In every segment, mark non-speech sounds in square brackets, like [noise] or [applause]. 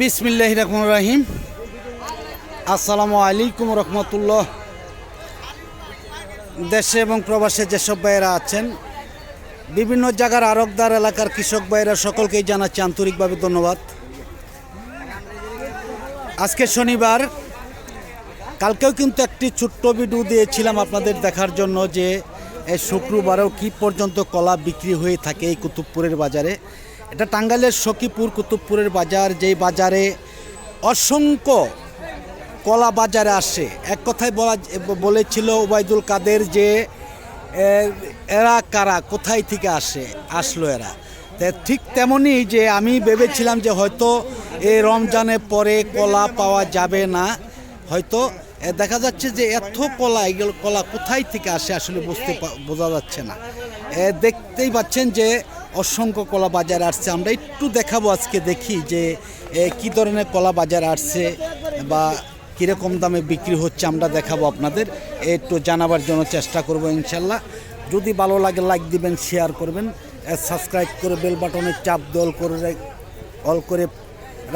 বিসমিল্লাহ রহমান রাহিম। আসসালামু আলাইকুম রহমতুল্লাহ। দেশে এবং প্রবাসে যেসব ভাইয়েরা আছেন, বিভিন্ন জায়গার আরকদার এলাকার কৃষক ভাইয়েরা সকলকেই জানাচ্ছি আন্তরিকভাবে ধন্যবাদ। আজকে শনিবার, কালকেও কিন্তু একটি ছোট্ট ভিডিও দিয়েছিলাম আপনাদের দেখার জন্য যে এই শুক্রবারেও কি পর্যন্ত কলা বিক্রি হয়ে থাকে এই কুতুবপুরের বাজারে। এটা টাঙ্গাইলের সখীপুর, কুতুবপুরের বাজার, যেই বাজারে অসংখ্য কলা বাজারে আসে। এক কথায় বলা বলেছিল ওবায়দুল কাদের যে এরা কারা, কোথায় থেকে আসে, আসলো এরা। ঠিক তেমনই যে আমি ভেবেছিলাম যে হয়তো এই রমজানের পরে কলা পাওয়া যাবে না। হয়তো দেখা যাচ্ছে যে এত কলা এগুলো কলা কোথায় থেকে আসে আসলে বুঝতে বোঝা যাচ্ছে না। দেখতেই পাচ্ছেন যে অসংখ্য কলা বাজার আসছে। আমরা একটু দেখাবো আজকে, দেখি যে কি ধরনের কলা বাজার আসছে বা কীরকম দামে বিক্রি হচ্ছে আমরা দেখাবো আপনাদের। একটু জানাবার জন্য চেষ্টা করব ইনশাল্লাহ। যদি ভালো লাগে লাইক দিবেন শেয়ার করবেন সাবস্ক্রাইব করে বেল বাটনে চাপ দল করে অল করে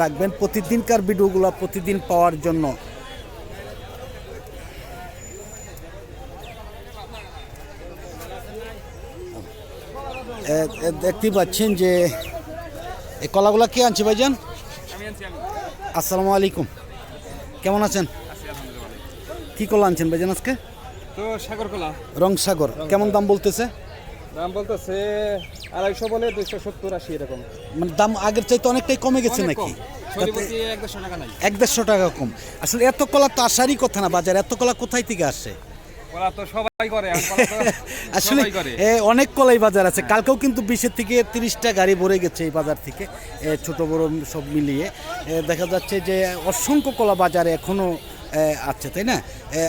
রাখবেন। প্রতিদিনকার ভিডিওগুলো প্রতিদিন পাওয়ার জন্য দেখতেই পাচ্ছেন যে এই কলাগুলা কে আনছে ভাইজান? আসসালামু আলাইকুম। কেমন আছেন? কি কলা আনছেন ভাইজান আজকে? তো সাগর কলা। রং সাগর। কেমন দাম বলতেছে? দাম বলতেছে আড়াইশো বলে দুইশো সত্তর আশি এরকম। মানে দাম আগের চাইতে অনেকটাই কমে গেছে নাকি? এক দেড়শো টাকা এক দেড়শো টাকা কম। আসলে এত কলা তো আসারই কথা না বাজার এত কলা কোথায় থেকে আসে? [laughs] আসলে সবাই করে। এ, অনেক কলাই বাজার আছে। কালকেও কিন্তু বিশের থেকে তিরিশটা গাড়ি ভরে গেছে এই বাজার থেকে ছোট বড় সব মিলিয়ে। দেখা যাচ্ছে যে অসংখ্য কলা বাজারে এখনও আছে তাই না?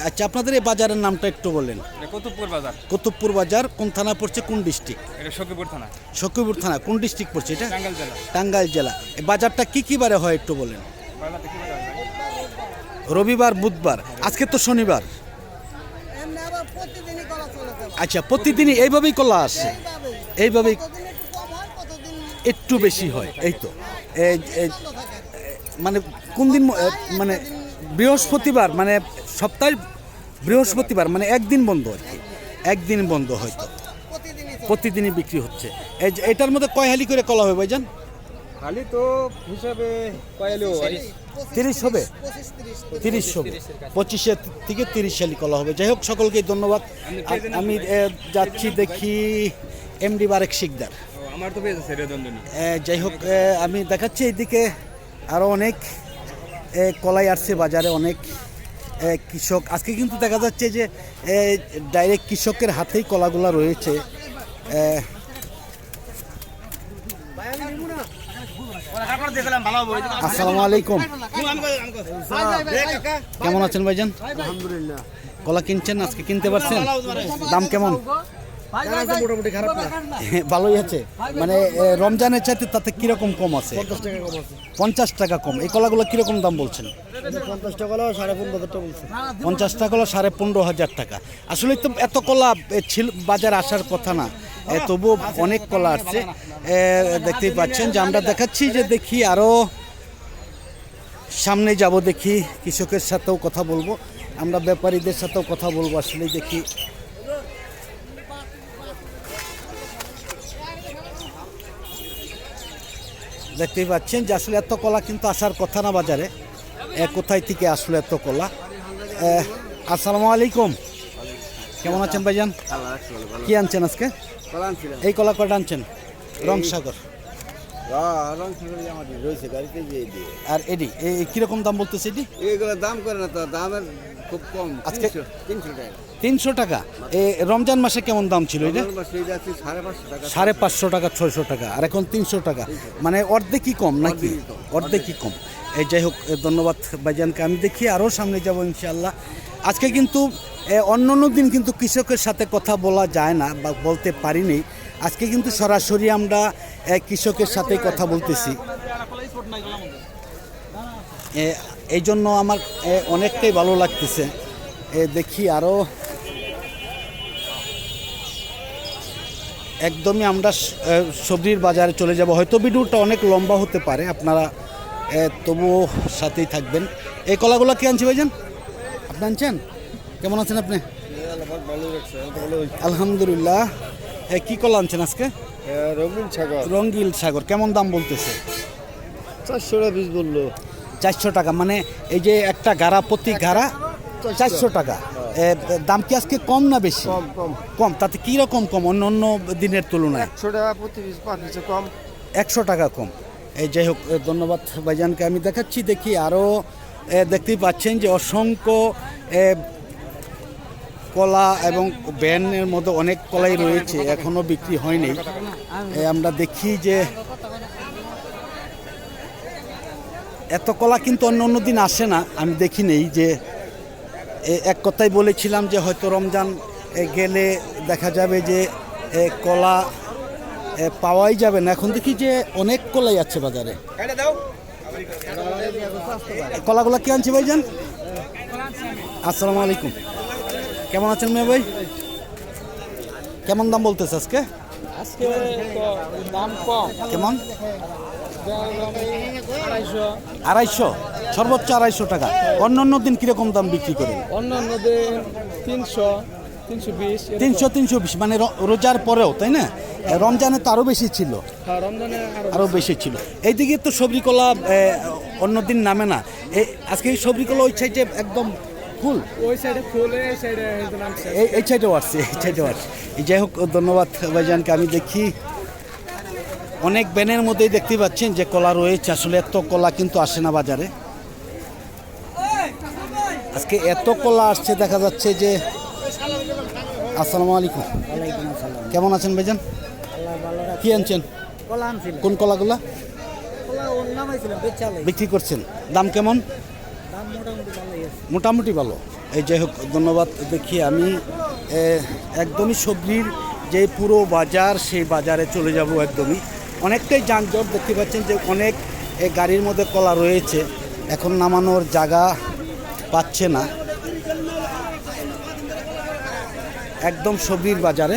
আচ্ছা আপনাদের এই বাজারের নামটা একটু বলেন। কতুবপুর বাজার। কুতুবপুর বাজার কোন থানা পড়ছে কোন ডিস্ট্রিক্ট? এটা থানা। সকিপুর থানা কোন ডিস্ট্রিক্ট পড়ছে এটা? টাঙ্গাইল জেলা। টাঙ্গাইল জেলা। এই বাজারটা কি কি বারে হয় একটু বলেন? রবিবার বুধবার আজকে তো শনিবার এমনি আবার প্রতিদিনই করা চলে যাবে আচ্ছা প্রতিদিনই এইভাবেই কলা আসে? এইভাবেই একটু বেশি হয়, এই তো। মানে কোন দিন মানে বৃহস্পতিবার মানে সপ্তাহে বৃহস্পতিবার মানে একদিন বন্ধ আর কি। একদিন বন্ধ হয়তো। প্রতিদিনই বিক্রি হচ্ছে। এটার মধ্যে কয় হালি করে কলা হবে ভাইজান? খালি তো হিসাবে তিরিশ হবে? তিরিশ হবে। পঁচিশে থেকে তিরিশ সালি কলা হবে। যাই হোক সকলকে ধন্যবাদ। আমি যাচ্ছি দেখি এমডি বারেক শিকদার। আমার তো যাই হোক আমি দেখাচ্ছি এইদিকে আরও অনেক কলাই আসছে বাজারে অনেক কৃষক। আজকে কিন্তু দেখা যাচ্ছে যে ডাইরেক্ট কৃষকের হাতেই কলাগুলা রয়েছে। আসসালামু আলাইকুম। কেমন আছেন ভাইজান? আলহামদুলিল্লাহ। কলা কিনছেন আজকে কিনতে পারছেন? দাম কেমন? মোটামুটি খারাপ ভালোই আছে। মানে রমজানের চাইতে তাতে কীরকম কম আছে? পঞ্চাশ টাকা কম এই কলাগুলো কীরকম দাম বলছেন? পঞ্চাশ টাকা হলো সাড়ে পনেরো হাজার টাকা বলছে। পঞ্চাশ টাকা হলো সাড়ে পনেরো হাজার টাকা। আসলে তো এত কলা ছিল বাজার আসার কথা না। তবুও অনেক কলা আসছে দেখতেই পাচ্ছেন যে আমরা দেখাচ্ছি যে দেখি আরও সামনে যাব দেখি কৃষকের সাথেও কথা বলব। আমরা ব্যাপারীদের সাথেও কথা বলব আসলে দেখি। দেখতেই পাচ্ছেন যে আসলে এত কলা কিন্তু আসার কথা না বাজারে। কোথায় থেকে আসলে এত কলা? আসসালামু আলাইকুম। কেমন আছেন ভাইজান? কি আনছেন আজকে? এই কলা কয়টা আনছেন? রংসাগর আর এডি কীরকম দাম বলতেছে এডি? এইগুলো দাম করে না তো দামের খুব কম আজকে- তিনশো টাকা। তিনশো টাকা? এ রমজান মাসে কেমন দাম ছিল এটা? সাড়ে পাঁচশো টাকা ছয়শো টাকা। আর এখন তিনশো টাকা। মানে অর্ধেকই কম নাকি? অর্ধেকই কম। কম। এই যাই হোক ধন্যবাদ ভাইজানকে। আমি দেখি আরও সামনে যাব ইনশাল্লাহ আজকে কিন্তু অন্য অন্য দিন কিন্তু কৃষকের সাথে কথা বলা যায় না বা বলতে পারিনি। আজকে কিন্তু সরাসরি আমরা কৃষকের সাথে কথা বলতেছি। এই জন্য আমার অনেকটাই ভালো লাগতেছে। দেখি আরও একদমই আমরা সবজির বাজারে চলে যাব। হয়তো ভিডিওটা অনেক লম্বা হতে পারে, আপনারা তবুও সাথেই থাকবেন। এই কলাগুলো কি আনছি ভাইজান? আপনি আনছেন কেমন আছেন আপনি? আলহামদুলিল্লাহ। এ, কি কলা আনছেন আজকে? রঙ্গিল সাগর। কেমন দাম বলতেছে? চারশো টাকা। পিস বলল চারশো টাকা মানে এই যে একটা গাড়া প্রতি গাড়া চারশো টাকা। দাম কি আজকে কম না বেশি? কম তাতে কি রকম কম? অন্য অন্য দিনের তুলনায়? একশো টাকা প্রতি পিস কম। একশো টাকা কম। এই যাই হোক ধন্যবাদ ভাইজানকে। আমি দেখাচ্ছি দেখি আরও দেখতেই পাচ্ছেন যে অসংখ্য কলা এবং ব্যানের মধ্যে অনেক কলাই রয়েছে এখনও বিক্রি হয়নি। আমরা দেখি যে এত কলা কিন্তু অন্য অন্য দিন আসে না, আমি দেখি নেই যে এক কথাই বলেছিলাম যে হয়তো রমজান গেলে দেখা যাবে যে কলা পাওয়াই যাবে না। এখন দেখি যে অনেক কলাই আছে বাজারে। কলাগুলো কি আনছি ভাইজান? আসসালামু আলাইকুম কেমন আছেন মেয়ে ভাই? কেমন দাম বলতেছে আজকে? আজকে দাম কম। কেমন? আড়াইশো। সর্বোচ্চ আড়াইশো টাকা। অন্য অন্য দিন কীরকম দাম বিক্রি করেন? অন্য অন্য দিন তিনশো। তিনশো তিনশো বিশ মানে রোজার পরেও তাই না? রমজানে তো আরও বেশি ছিল। হ্যাঁ রমজানে আরও বেশি। ছিল। এইদিকে তো সবরি কলা অন্যদিন নামে না। আজকে এই সবরি কলা ওই সাইডে একদম ফুল ওই সাইডে ফুলে এই সাইডে এই এই সাইডেও আসছে এই সাইডেও আসছে। যাই হোক ধন্যবাদ ভাইজানকে আমি দেখি। অনেক ব্যানের মধ্যেই দেখতে পাচ্ছেন যে কলা রয়েছে। আসলে এত কলা কিন্তু আসে না বাজারে। আজকে এত কলা আসছে দেখা যাচ্ছে যে আসসালামু আলাইকুম। কেমন আছেন ভাইজান? কি আনছেন? কোন কলাগুলা? বিক্রি করছেন। দাম কেমন? মোটামুটি ভালো। এই যাই হোক ধন্যবাদ দেখি আমি একদমই সবজির যে পুরো বাজার সেই বাজারে চলে যাব একদমই। অনেকটাই যানজট দেখতে পাচ্ছেন যে অনেক গাড়ির মধ্যে কলা রয়েছে। এখন নামানোর জায়গা পাচ্ছে না। একদম সবজির বাজারে।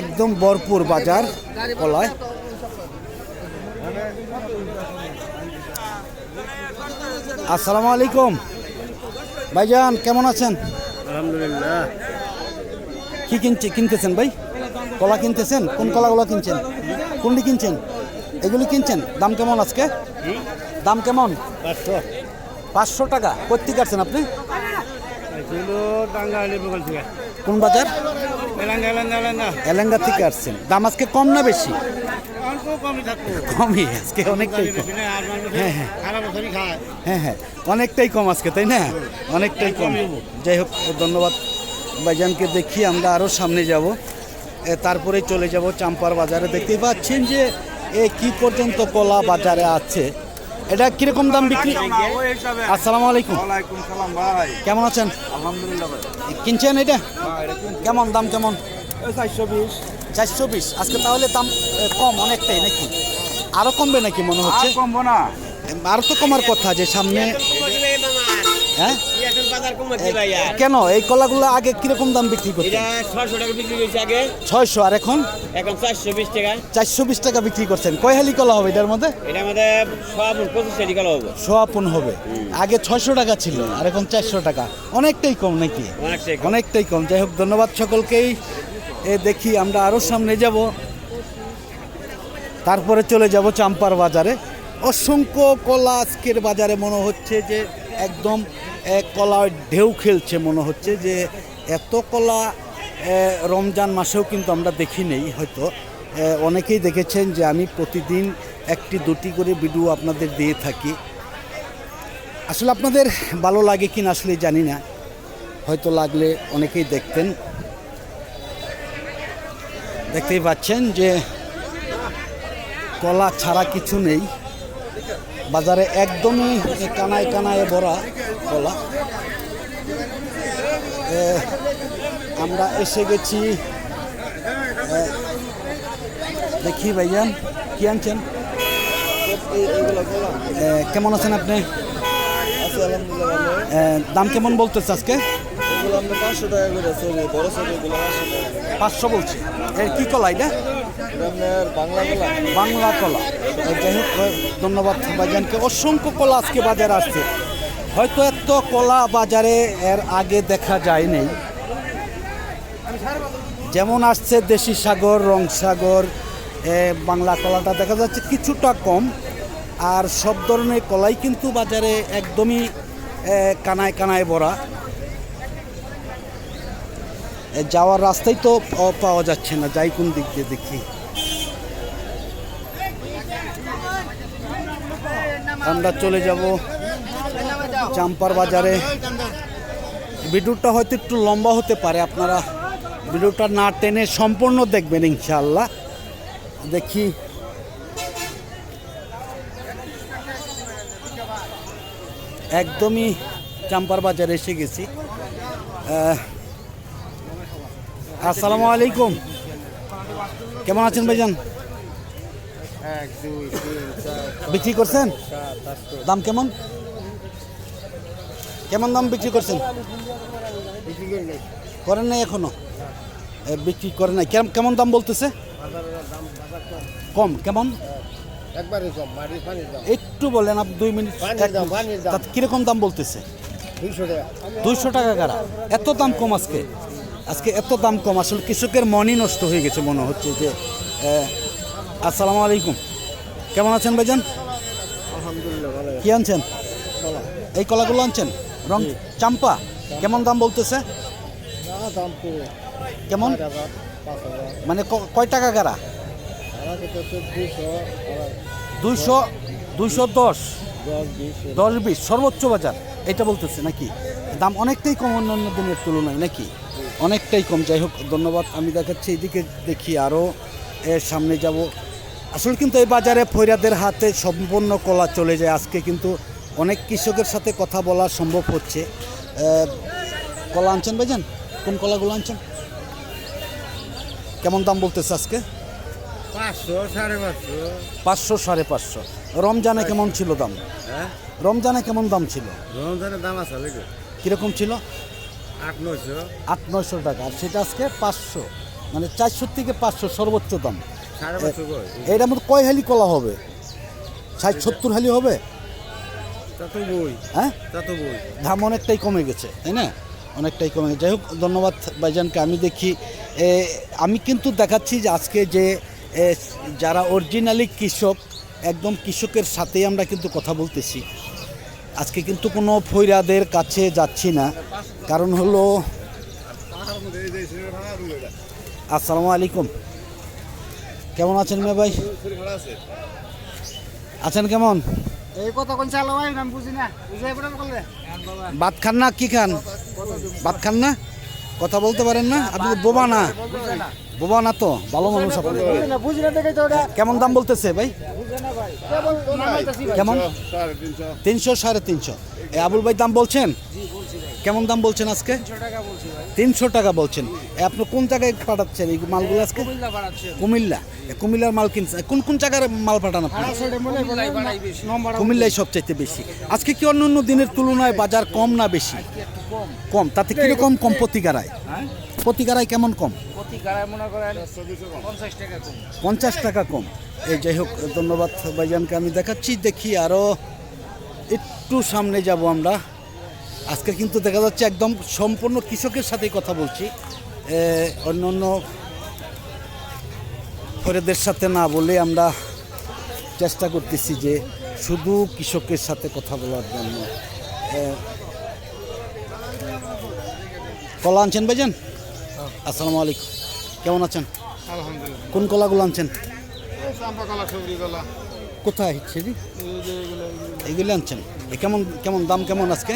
একদম ভরপুর বাজার কলায়। আসসালামু আলাইকুম। ভাইজান কেমন আছেন? আলহামদুলিল্লাহ। কি কিনছে কিনতেছেন ভাই? কলা কিনতেছেন? কোন কলাগুলো কিনছেন? কোনটি কিনছেন? এগুলি কিনছেন? দাম কেমন আজকে? দাম কেমন? পাঁচশো। টাকা। কোথেকে কাটছেন আপনি? কোন বাজার? এলাঙ্গা থেকে আসছেন। দাম আজকে কম না বেশি? কমই আজকে অনেকটাই কম। হ্যাঁ হ্যাঁ। হ্যাঁ হ্যাঁ। অনেকটাই কম আজকে তাই না? অনেকটাই কম। যাই হোক ধন্যবাদ ভাইজানকে দেখি আমরা আরও সামনে যাব। তারপরে চলে যাব চাম্পার বাজারে। দেখতেই পাচ্ছেন যে এ কি পর্যন্ত কলা বাজারে আছে? এটা কীরকম দাম বিক্রি? আসসালামু আলাইকুম। ওয়ালাইকুম সালাম ভাই। কেমন আছেন? কিনছেন এটা? কেমন দাম কেমন? চারশো বিশ। চারশো বিশ। আজকে তাহলে দাম কম অনেকটাই নাকি? আরও কমবে নাকি মনে হচ্ছে? কমবো না। আরও তো কমার কথা যে সামনে হ্যাঁ? কেন? এই কলাগুলো আগে কীরকম দাম বিক্রি করতে ছশো টাকা বিক্রি করছে আগে। ছয়শো আর এখন? এখন চারশো বিশ টাকা। চারশো বিশ টাকা বিক্রি করছেন। কয় হালি কলা হবে এটার মধ্যে? এটা আমাদের সব পঁচিশ টাকা কালো হব। সোয়াপন হবে। আগে ছয়শো টাকা ছিল আর এখন চারশো টাকা। অনেকটাই কম নাকি? অনেকটাই কম। যাই হোক ধন্যবাদ সকলকেই। এ দেখি আমরা আরও সামনে যাব। তারপরে চলে যাব চাম্পার বাজারে। অসংখ্য কলা আজকের বাজারে মনে হচ্ছে যে একদম কলার ঢেউ খেলছে মনে হচ্ছে যে এত কলা রমজান মাসেও কিন্তু আমরা দেখি নেই হয়তো। অনেকেই দেখেছেন যে আমি প্রতিদিন একটি দুটি করে ভিডিও আপনাদের দিয়ে থাকি। আসলে আপনাদের ভালো লাগে কি না আসলে জানি না। হয়তো লাগলে অনেকেই দেখতেন। দেখতেই পাচ্ছেন যে কলা ছাড়া কিছু নেই। বাজারে একদমই কানায় কানায় ভরা। কলা আমরা এসে গেছি। দেখি ভাইজান কি আনছেন? কেমন আছেন আপনি? দাম কেমন বলতেছে আজকে? পাঁচশো বলছি। এর কি কলা এটা? বাংলা গোলা বাংলা কলা। এই যাই হোক ধন্যবাদ ভাইজানকে। অসংখ্য কলা আজকে বাজারে আসছে। হয়তো এত কলা বাজারে এর আগে দেখা যায়নি। যেমন আসছে দেশি সাগর, রং সাগর বাংলা কলাটা দেখা যাচ্ছে কিছুটা কম। আর সব ধরনের কলাই কিন্তু বাজারে একদমই কানায় কানায় ভরা। যাওয়ার রাস্তায় তো পাওয়া যাচ্ছে না। যাই কোন দিক দিয়ে দেখি। আমরা চলে যাব। চাম্পার বাজারে ভিডিওটা হয়তো একটু লম্বা হতে পারে আপনারা ভিডিওটা না টেনে সম্পূর্ণ দেখবেন ইনশাল্লাহ দেখি। একদমই চাম্পার বাজারে এসে গেছি। আসসালামু আলাইকুম। কেমন আছেন ভাইজান? বিক্রি করছেন? দাম কেমন? কেমন দাম বিক্রি করছেন? করে করেন নাই এখনও? বিক্রি করেন নাই। কেমন কেমন দাম বলতেছে? কম। কম কেমন একটু বলেন আপনি দুই মিনিট কীরকম দাম বলতেছে? দুইশো টাকা। কারা? এত দাম কম আজকে? আজকে এত দাম কম। আসলে কৃষকের মনই নষ্ট হয়ে গেছে মনে হচ্ছে যে আসসালামু আলাইকুম। কেমন আছেন ভাইজান? আলহামদুলিল্লাহ কি আনছেন? এই কলাগুলো আনছেন? রং চাম্পা কেমন দাম বলতেছে? কেমন? মানে কয় টাকা গাড়া? দুইশো দুইশো দশ। দশ বিশ সর্বোচ্চ বাজার এটা বলতেছে নাকি? দাম অনেকটাই কম অন্যান্য দিনের তুলনায় নাকি? অনেকটাই কম। যাই হোক ধন্যবাদ। আমি দেখাচ্ছি এদিকে দেখি আরও এর সামনে যাব। আসলে কিন্তু এই বাজারে ফৈরাদের হাতে সম্পূর্ণ কলা চলে যায়। আজকে কিন্তু অনেক কৃষকের সাথে কথা বলা সম্ভব হচ্ছে। কলা আনছেন ভাইজান? কোন কলাগুলো আনছেন? কেমন দাম বলতেছে আজকে? পাঁচশো সাড়ে পাঁচশো। পাঁচশো সাড়ে পাঁচশো। রমজানে কেমন ছিল দাম? হ্যাঁ? রমজানে কেমন দাম ছিল? রমজানের দাম আছে কীরকম ছিল? আট নয়শো। আট নয়শো টাকা। আর সেটা আজকে পাঁচশো। মানে চারশো থেকে পাঁচশো সর্বোচ্চ দাম। এটার মধ্যে কয় হালি কলা হবে? ষাট সত্তর হালি হবে? হ্যাঁ? দাম অনেকটাই কমে গেছে তাই না? অনেকটাই কমে গেছে। যাই হোক ধন্যবাদ ভাইজানকে। আমি দেখি আমি কিন্তু দেখাচ্ছি যে আজকে যে যারা অরিজিনালি কৃষক একদম কৃষকের সাথেই আমরা কিন্তু কথা বলতেছি। আজকে কিন্তু কোনো ফৈরাদের কাছে যাচ্ছি না। কারণ হলো আসসালামু আলাইকুম। কেমন আছেন মেয়ে ভাই? আছেন কেমন? এই কথা কোন চালো ভাই আমি বুঝি না। বুঝে পড়ে বলবে? ভাত খান না কি খান? ভাত খান না? কথা বলতে পারেন না? আপনি বোবা না। বোবা না তো ভালো মানুষ আপনি। কেমন দাম বলতেছে ভাই? কেমন? তিনশো সাড়ে তিনশো। আবুল ভাই দাম বলছেন? কেমন দাম বলছেন আজকে? তিনশো টাকা বলছেন। আপনি কোন জায়গায় পাঠাচ্ছেন এই মালগুলো আজকে? কুমিল্লা এ কুমিল্লার মাল কিনছেন কোন কোন জায়গার মাল পাঠান আপনি? কুমিল্লায় সবচাইতে বেশি। আজকে কি অন্য অন্য দিনের তুলনায় বাজার কম না বেশি? কম। তাতে কীরকম কম প্রতিকারায় প্রতিকারায় কেমন কম? পঞ্চাশ টাকা কম। এই যাই হোক ধন্যবাদ ভাইজানকে আমি দেখাচ্ছি। দেখি আরও একটু সামনে যাব আমরা। আজকে কিন্তু দেখা যাচ্ছে একদম সম্পূর্ণ কৃষকের সাথেই কথা বলছি। অন্য অন্য ফরেদের সাথে না বলে আমরা চেষ্টা করতেছি যে শুধু কৃষকের সাথে কথা বলার জন্য। কলা আনছেন ভাইজান? আসসালামু আলাইকুম। কেমন আছেন? আলহামদুলিল্লাহ। কোন কলাগুলো আনছেন? কোথায়? সেটি এগুলো আনছেন? কেমন কেমন দাম কেমন আজকে?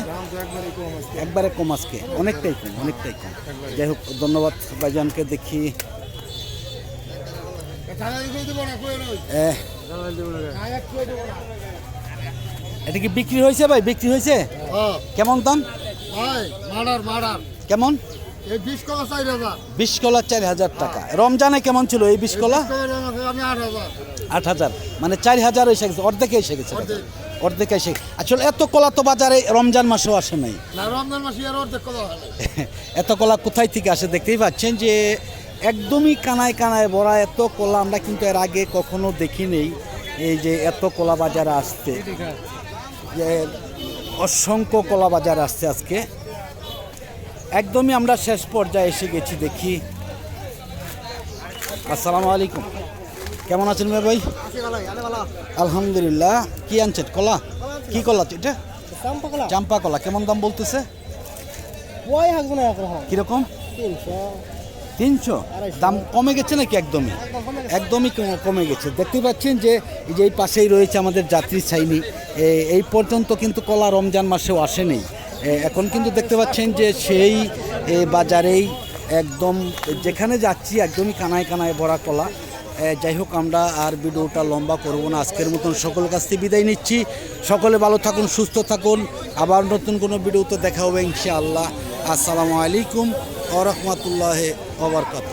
একবারে কম আজকে। অনেকটাই কম অনেকটাই কম। যাই হোক ধন্যবাদ ভাইজানকে দেখি। এটা কি বিক্রি হয়েছে ভাই? বিক্রি হয়েছে? কেমন দাম? কেমন? বিশ কলা চার হাজার টাকা। রমজানে কেমন ছিল এই বিশ কলা আট হাজার। মানে চার হাজার এসে গেছে অর্ধেকে এসে গেছে। অর্ধেক। এসে আসলে এত কলা তো বাজারে রমজান মাসেও আসে নাই। রমজান মাসে আর অর্ধেক কলা [laughs] এত কলা কোথায় থেকে আসে দেখতেই পাচ্ছেন যে একদমই কানায় কানায় ভরা এত কলা আমরা কিন্তু এর আগে কখনো দেখি নেই এই যে এত কলা বাজারে আসতে। যে অসংখ্য কলা বাজার আসছে আজকে। একদমই আমরা শেষ পর্যায়ে এসে গেছি দেখি। আসসালামু আলাইকুম। কেমন আছেন মেয়ে ভাই? আলহামদুলিল্লাহ। কি আনছেন? কলা? কি কলা এটা? চাম্পা কলা। কেমন দাম বলতেছে? কীরকম? তিনশো। দাম কমে গেছে নাকি একদমই? একদমই কমে গেছে। দেখতে পাচ্ছেন যে এই যে এই পাশেই রয়েছে আমাদের যাত্রী ছাইনি। এই পর্যন্ত কিন্তু কলা রমজান মাসেও আসেনি এখন কিন্তু দেখতে পাচ্ছেন যে সেই বাজারেই একদম যেখানে যাচ্ছি একদমই কানায় কানায় ভরা কলা। যাই হোক, আমরা আর ভিডিওটা লম্বা করব না। আজকের মতন সকল কাছ থেকে বিদায় নিচ্ছি। সকলে ভালো থাকুন, সুস্থ থাকুন। আবার নতুন কোনো ভিডিওতে দেখা হবে ইনশাআল্লাহ। আসসালামু আলাইকুম ও রহমতুল্লাহ ওবরকাত